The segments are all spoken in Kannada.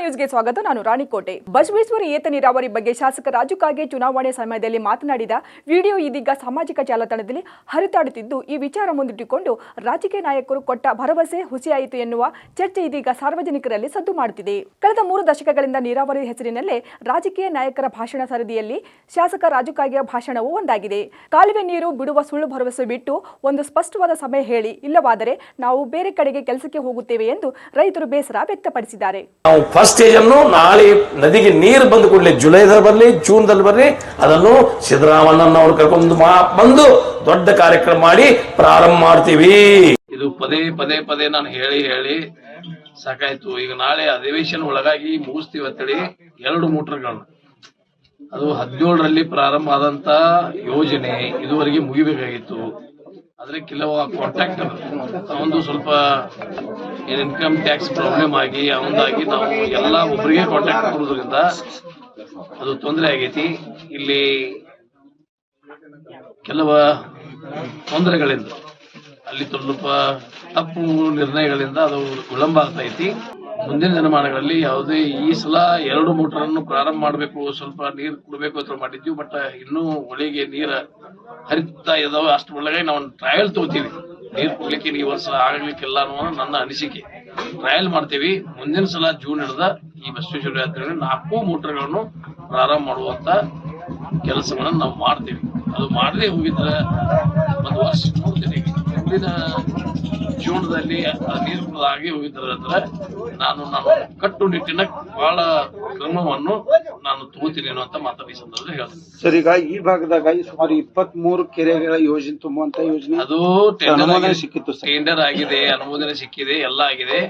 ನ್ಯೂಸ್ಗೆ ಸ್ವಾಗತ. ನಾನು ರಾಣಿಕೋಟೆ. ಬಸವೇಶ್ವರ ಏತ ನೀರಾವರಿ ಬಗ್ಗೆ ಶಾಸಕ ರಾಜು ಕಾಗೆ ಚುನಾವಣೆ ಸಮಯದಲ್ಲಿ ಮಾತನಾಡಿದ ವಿಡಿಯೋ ಇದೀಗ ಸಾಮಾಜಿಕ ಜಾಲತಾಣದಲ್ಲಿ ಹರಿತಾಡುತ್ತಿದ್ದು, ಈ ವಿಚಾರ ಮುಂದಿಟ್ಟುಕೊಂಡು ರಾಜಕೀಯ ನಾಯಕರು ಕೊಟ್ಟ ಭರವಸೆ ಹುಸಿಯಾಯಿತು ಎನ್ನುವ ಚರ್ಚೆ ಇದೀಗ ಸಾರ್ವಜನಿಕರಲ್ಲಿ ಸದ್ದು ಮಾಡುತ್ತಿದೆ. ಕಳೆದ ಮೂರು ದಶಕಗಳಿಂದ ನೀರಾವರಿ ಹೆಸರಿನಲ್ಲೇ ರಾಜಕೀಯ ನಾಯಕರ ಭಾಷಣ ಸರದಿಯಲ್ಲಿ ಶಾಸಕ ರಾಜು ಕಾಗೆಯ ಭಾಷಣವೂ ಒಂದಾಗಿದೆ. ಕಾಲುವೆ ನೀರು ಬಿಡುವ ಸುಳ್ಳು ಭರವಸೆ ಬಿಟ್ಟು ಒಂದು ಸ್ಪಷ್ಟವಾದ ಸಮಯ ಹೇಳಿ, ಇಲ್ಲವಾದರೆ ನಾವು ಬೇರೆ ಕಡೆಗೆ ಕೆಲಸಕ್ಕೆ ಹೋಗುತ್ತೇವೆ ಎಂದು ರೈತರು ಬೇಸರ ವ್ಯಕ್ತಪಡಿಸಿದ್ದಾರೆ. ಸ್ಟೇಜ್ ಅನ್ನು ನಾಳೆ ನದಿಗೆ ನೀರು ಬಂದ ಕೂಡಲೇ ಜುಲೈದಲ್ಲಿ ಬರಲಿ, ಜೂನ್ದಲ್ಲಿ ಬರಲಿ, ಅದನ್ನು ಸಿದ್ದರಾಮಣ್ಣನವರು ಕರ್ಕೊಂಡು ಬಂದು ದೊಡ್ಡ ಕಾರ್ಯಕ್ರಮ ಮಾಡಿ ಪ್ರಾರಂಭ ಮಾಡ್ತೀವಿ. ಇದು ಪದೇ ಪದೇ ಪದೇ ನಾನು ಹೇಳಿ ಹೇಳಿ ಸಾಕಾಯ್ತು. ಈಗ ನಾಳೆ ಅಧಿವೇಶನ ಒಳಗಾಗಿ ಮುಗಿಸ್ತೀವಿ ಅಂತೇಳಿ ಎರಡು ಮೋಟರ್ಗಳನ್ನ. ಅದು ಹದಿನೇಳರಲ್ಲಿ ಪ್ರಾರಂಭ ಆದಂತ ಯೋಜನೆ ಇದುವರೆಗೆ ಮುಗಿಬೇಕಾಗಿತ್ತು. ಆದ್ರೆ ಕೆಲವು ಕಾಂಟ್ಯಾಕ್ಟ್ ಒಂದು ಸ್ವಲ್ಪ ಇನ್ಕಮ್ ಟ್ಯಾಕ್ಸ್ ಪ್ರಾಬ್ಲಮ್ ಆಗಿ, ಅವಂದಾಗಿ ನಾವು ಎಲ್ಲ ಒಬ್ಬರಿಗೆ ಕಾಂಟ್ಯಾಕ್ಟ್ ಕೊಡೋದ್ರಿಂದ ಅದು ತೊಂದರೆ ಆಗೈತಿ. ಇಲ್ಲಿ ಕೆಲವ ತೊಂದರೆಗಳಿಂದ, ಅಲ್ಲಿ ಸ್ವಲ್ಪ ತಪ್ಪು ನಿರ್ಣಯಗಳಿಂದ ಅದು ವಿಳಂಬ ಆಗ್ತಾ ಐತಿ. ಮುಂದಿನ ದಿನಮಾನಗಳಲ್ಲಿ ಯಾವುದೇ ಈ ಸಲ ಎರಡು ಮೋಟರ್ ಅನ್ನು ಪ್ರಾರಂಭ ಮಾಡಬೇಕು, ಸ್ವಲ್ಪ ನೀರು ಕೊಡಬೇಕು ಅಂತ ಮಾಡಿದ್ವಿ, ಬಟ್ ಇನ್ನೂ ಒಳಗೆ ನೀರ ಹರಿತಾ ಇದಾವೆ. ಅಷ್ಟು ಒಳಗೆ ನಾವು ಟ್ರಯಲ್ ತಗೋತೀವಿ. ನೀರು ಕೊಡ್ಲಿಕ್ಕೆ ಈ ವರ್ಷ ಆಗ್ಲಿಕ್ಕಿಲ್ಲ ಅನ್ನೋ ನನ್ನ ಅನಿಸಿಕೆ. ಟ್ರಯಲ್ ಮಾಡ್ತೀವಿ. ಮುಂದಿನ ಸಲ ಜೂನ್ ಹಿಡಿದ ಈ ಬಸವೇಶ್ವರ ಯಾತ್ರೆ ನಾಲ್ಕು ಮೋಟರ್ಗಳನ್ನು ಪ್ರಾರಂಭ ಮಾಡುವಂತ ಕೆಲಸಗಳನ್ನು ನಾವು ಮಾಡ್ತೀವಿ. ಅದು ಮಾಡದೇ ಹೋಗಿದ್ರೆ ಒಂದು ವರ್ಷ ನೋಡ್ತೀನಿ. ಮುಂದಿನ ಜೀವನದಲ್ಲಿ ನೀರು ಆಗಿ ಹೋಗಿದ್ದಾರೆ ಅಂದ್ರೆ ನಾನು ನಾನು ಕಟ್ಟುನಿಟ್ಟಿನ ಬಹಳ ಕ್ರಮವನ್ನು ನಾನು ತಗೋತೀನಿ ಅನ್ನುವಂತ ಮಾತಾಡಿ ಸಂದರ್ಭದಲ್ಲಿ ಹೇಳ್ತೀನಿ. ಸರ್ ಈಗ ಈ ಭಾಗದಾಗ ಈ ಸುಮಾರು ಇಪ್ಪತ್ತ್ ಮೂರು ಕೆರೆಗಳ ಯೋಜನೆ ತುಂಬುವಂತ ಯೋಜನೆ ಅದು ಟೆಂಡರ್ ಅನುಮೋದನೆ ಸಿಕ್ಕಿತ್ತು. ಟೆಂಡರ್ ಆಗಿದೆ ಅನುಮೋದನೆ ಸಿಕ್ಕಿದೆ ಎಲ್ಲ ಆಗಿದೆ.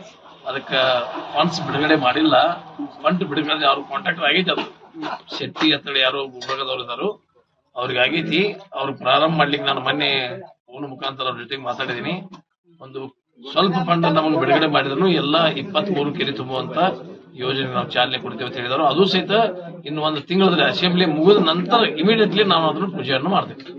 ಅದಕ್ಕ ಫಂಡ್ಸ್ ಬಿಡುಗಡೆ ಮಾಡಿಲ್ಲ. ಫಂಡ್ ಬಿಡುಗಡೆ ಅವ್ರ ಕಾಂಟ್ರಾಕ್ಟರ್ ಆಗೈತೆ ಅದು ಶೆಟ್ಟಿ ಅಂತೇಳಿ ಯಾರು ಗುಲ್ಬರ್ಗದವ್ರು ಇದಾರು ಅವ್ರಿಗೆ ಆಗೈತಿ ಅವ್ರಿಗೆ ಪ್ರಾರಂಭ ಮಾಡ್ಲಿಕ್ಕೆ ನಾನು ಮೊನ್ನೆ ಫೋನ್ ಮುಖಾಂತರ ಅವ್ರ ಜೊತೆಗೆ ಮಾತಾಡಿದೀನಿ. ಒಂದು ಸ್ವಲ್ಪ ಫಂಡ್ ನಮಗೆ ಬಿಡುಗಡೆ ಮಾಡಿದ್ರು ಎಲ್ಲ ಇಪ್ಪತ್ತ್ ಮೂರು ಕೆರೆ ತುಂಬುವಂತ ಯೋಜನೆ ನಾವು ಚಾಲನೆ ಕೊಡ್ತೇವೆ ಅಂತ ಹೇಳಿದ್ರು. ಅದು ಸಹಿತ ಇನ್ನು ಒಂದು ತಿಂಗಳಲ್ಲಿ ಅಸೆಂಬ್ಲಿ ಮುಗಿದ ನಂತರ ಇಮಿಡಿಯೇಟ್ಲಿ ನಾವು ಅದನ್ನು ಪೂಜೆಯನ್ನು ಮಾಡ್ತೇವೆ.